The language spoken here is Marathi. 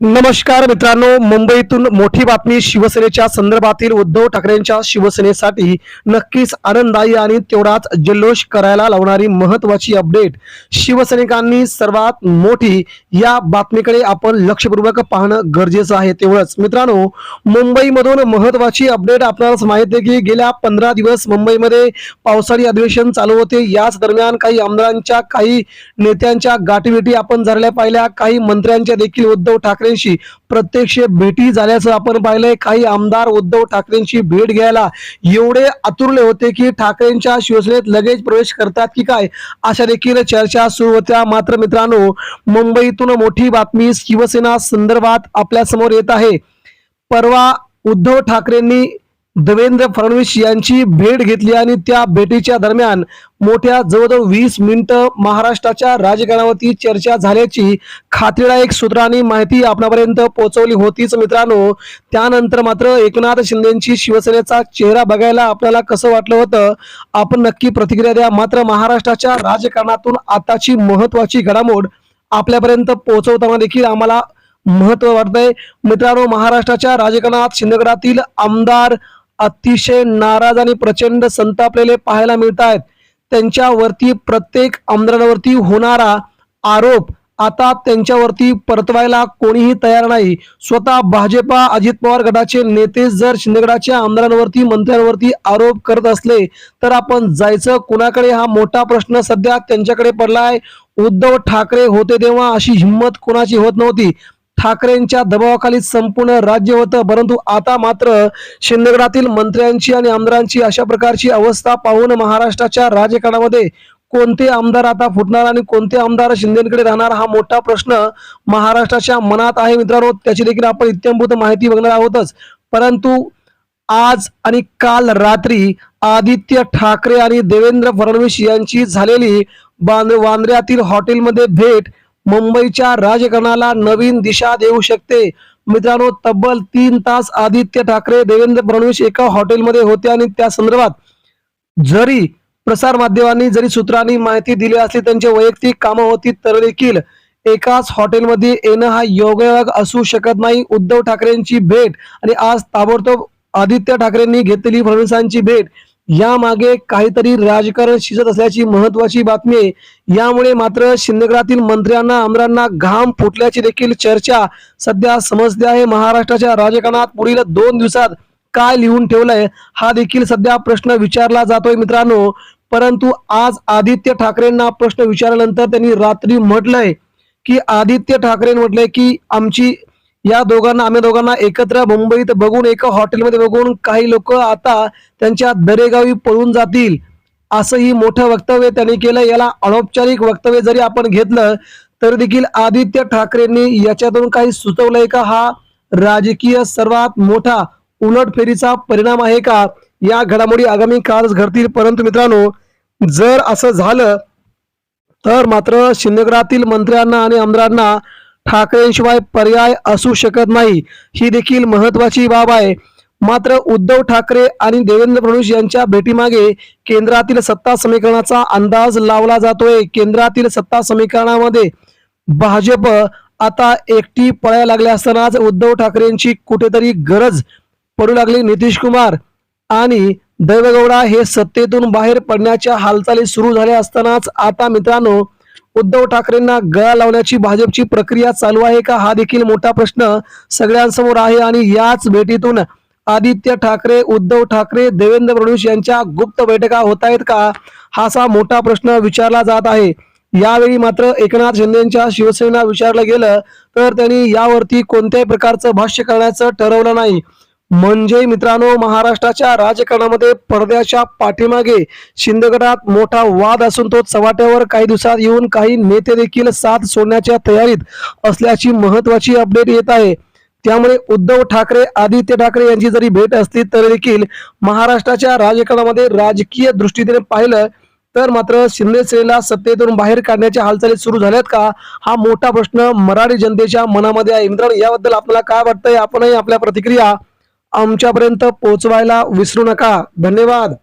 नमस्कार मित्रांनो मुंबईतून मोठी बातमी शिवसेनेच्या संदर्भातील उद्धव ठाकरेंच्या शिवसेनेसाठी नक्कीच आनंददायी आणि तेवढाच जल्लोष करायला लावणारी महत्वाची अपडेट शिवसैनिकांनी सर्वात मोठी या बातमीकडे आपण लक्षपूर्वक पाहणं गरजेचं आहे तेवढंच. मित्रांनो मुंबईमधून महत्वाची अपडेट आपल्याला माहिती आहे की गेल्या पंधरा दिवस मुंबईमध्ये पावसाळी अधिवेशन चालू होते. याच दरम्यान काही आमदारांच्या काही नेत्यांच्या गाठीभेटी आपण झालेल्या पाहिल्या. काही मंत्र्यांच्या देखील उद्धव ठाकरे ठाकरेंशी प्रत्यक्ष भेटी झाल्याचं आपण पाहिलंय. काही आमदार उद्धव ठाकरेंची भेट घ्यायला एवढे आतुरले होते की ठाकरेंच्या शिवसेनेत लगेच प्रवेश करतात की काय? अशा देखील चर्चा सुरू होत्या. मात्र मित्रांनो मुंबईतून मोठी बातमी शिवसेना संदर्भात आपल्यासमोर येत आहे. परवा उद्धव ठाकरेंनी देवेंद्र फडणवीस यांची भेट घेतली आणि त्या भेटीच्या दरम्यान मोठ्या जवळजवळ वीस मिनिटं महाराष्ट्राच्या राजकारणावरती चर्चा झाल्याची खात्रीदायक सूत्रांनी माहिती आपल्यापर्यंत पोहोचवली होतीच मित्रांनो. त्यानंतर मात्र एकनाथ शिंदेची शिवसेनेचा चेहरा बघायला आपल्याला कसं वाटलं होतं? आपण नक्की प्रतिक्रिया द्या. मात्र महाराष्ट्राच्या राजकारणातून आताची महत्वाची घडामोड आपल्यापर्यंत पोहोचवताना देखील आम्हाला महत्त्व वाटतंय. मित्रांनो महाराष्ट्राच्या राजकारणात शिंदेगडातील आमदार अतिशय नाराज आणि प्रचंड संतापलेले पाहायला मिळत आहेत त्यांच्यावरती प्रत्येक आमदारांवरती होणारा आरोप आता त्यांच्यावरती परतवायला कोणीही तयार नाही. स्वतः भाजपा अजित पवार गटाचे नेते जर शिंदेगडाच्या आमदारांवरती मंत्र्यांवरती आरोप करत असले तर आपण जायचं कुणाकडे? हा मोठा प्रश्न सध्या त्यांच्याकडे पडला आहे उद्धव ठाकरे होते तेव्हा अशी हिंमत कोणाची होत नव्हती. ठाकरेंच्या दबावाखाली संपूर्ण राज्य होतं. परंतु आता मात्र शिंदेगडातील मंत्र्यांची आणि आमदारांची अशा प्रकारची अवस्था पाहून महाराष्ट्राच्या राजकारणामध्ये कोणते आमदार आता फुटणार आणि कोणते आमदार शिंदेकडे राहणार हा मोठा प्रश्न महाराष्ट्राच्या मनात आहे मित्रांनो. त्याची देखील आपण इत्यंभूत माहिती बघणार आहोतच. परंतु आज आणि काल रात्री आदित्य ठाकरे आणि देवेंद्र फडणवीस यांची झालेली बांद वांद्र्यातील हॉटेलमध्ये भेट मुंबईच्या राजकारणाला नवीन दिशा देऊ शकते. मित्रांनो तब्बल तीन तास आदित्य ठाकरे देवेंद्र फडणवीस एका हॉटेलमध्ये होते आणि त्या संदर्भात जरी प्रसार माध्यमांनी जरी सूत्रांनी माहिती दिली असली त्यांची वैयक्तिक कामं होती तर देखील एकाच हॉटेलमध्ये येणं हा योगायोग असू शकत नाही. उद्धव ठाकरेंची भेट आणि आज ताबडतोब आदित्य ठाकरेंनी घेतलेली फडणवीसांची भेट यामागे काहीतरी राजकारण शिजत असल्याची महत्वाची बातमी आहे. यामुळे मात्र शिंदेगडातील मंत्र्यांना आमदारांना घाम फुटल्याची देखील चर्चा सध्या समजते आहे. महाराष्ट्राच्या राजकारणात पुढील दोन दिवसात काय लिहून ठेवलंय हा देखील सध्या प्रश्न विचारला जातोय मित्रांनो. परंतु आज आदित्य ठाकरेंना प्रश्न विचारल्यानंतर त्यांनी रात्री म्हटलंय की आदित्य ठाकरे म्हटलंय की आमची या दोघांना आम्ही दोघांना एकत्र मुंबईत बघून एका हॉटेलमध्ये बघून काही लोक आता त्यांच्या दरेगावी पळून जातील असंही मोठं वक्तव्य त्यांनी केलं. याला अनौपचारिक वक्तव्य जरी आपण घेतलं तर देखील आदित्य ठाकरेंनी याच्यातून काही सुचवलंय का? हा राजकीय सर्वात मोठा उलटफेरीचा परिणाम आहे का? या घडामोडी आगामी काळच घडतील. परंतु मित्रांनो जर असं झालं तर मात्र शिंदेगडातील मंत्र्यांना आणि आमदारांना ठाकरेंशिवाय पर्याय असू शकत नाही. ही देखील महत्वाची बाब आहे. मात्र उद्धव ठाकरे आणि देवेंद्र फडणवीस यांच्या भेटीमागे केंद्रातील सत्ता समीकरणाचा अंदाज लावला जातोय. केंद्रातील सत्ता समीकरणामध्ये भाजप आता एकटी पळायला लागले असतानाच उद्धव ठाकरेंची कुठेतरी गरज पडू लागली. नितीश कुमार आणि दैवगौडा हे सत्तेतून बाहेर पडण्याच्या हालचाली सुरू झाल्या असतानाच आता मित्रांनो उद्धव ठाकरेंना गळा लावण्याची भाजपची प्रक्रिया चालू आहे का? हा देखील मोठा प्रश्न सगळ्यांसमोर आहे आणि याच भेटीतून आदित्य ठाकरे उद्धव ठाकरे देवेंद्र फडणवीस यांच्या गुप्त बैठका होत आहेत का? हा असा मोठा प्रश्न विचारला जात आहे. यावेळी मात्र एकनाथ शिंदेच्या शिवसेना विचारलं गेलं तर त्यांनी यावरती कोणत्याही प्रकारचं भाष्य करण्याचं ठरवलं नाही. म्हणजे मित्रांनो महाराष्ट्राच्या राजकारणामध्ये पडद्याच्या पाठीमागे शिंदेगडात मोठा वाद असून तो चव्हाट्यावर काही दिवसात येऊन काही नेते देखील साथ सोडण्याच्या तयारीत असल्याची महत्वाची अपडेट येत आहे. त्यामुळे उद्धव ठाकरे आदित्य ठाकरे यांची जरी भेट असली तरी देखील महाराष्ट्राच्या राजकारणामध्ये राजकीय दृष्टीने पाहिलं तर मात्र शिंदेसेनेला सत्तेतून बाहेर काढण्याच्या हालचाली सुरू झाल्यात का? हा मोठा प्रश्न मराठी जनतेच्या मनामध्ये आहे. मित्रांनो याबद्दल आपल्याला काय वाटतंय? आपणही आपल्या प्रतिक्रिया आमच्यापर्यंत पोहोचवायला विसरू नका. धन्यवाद.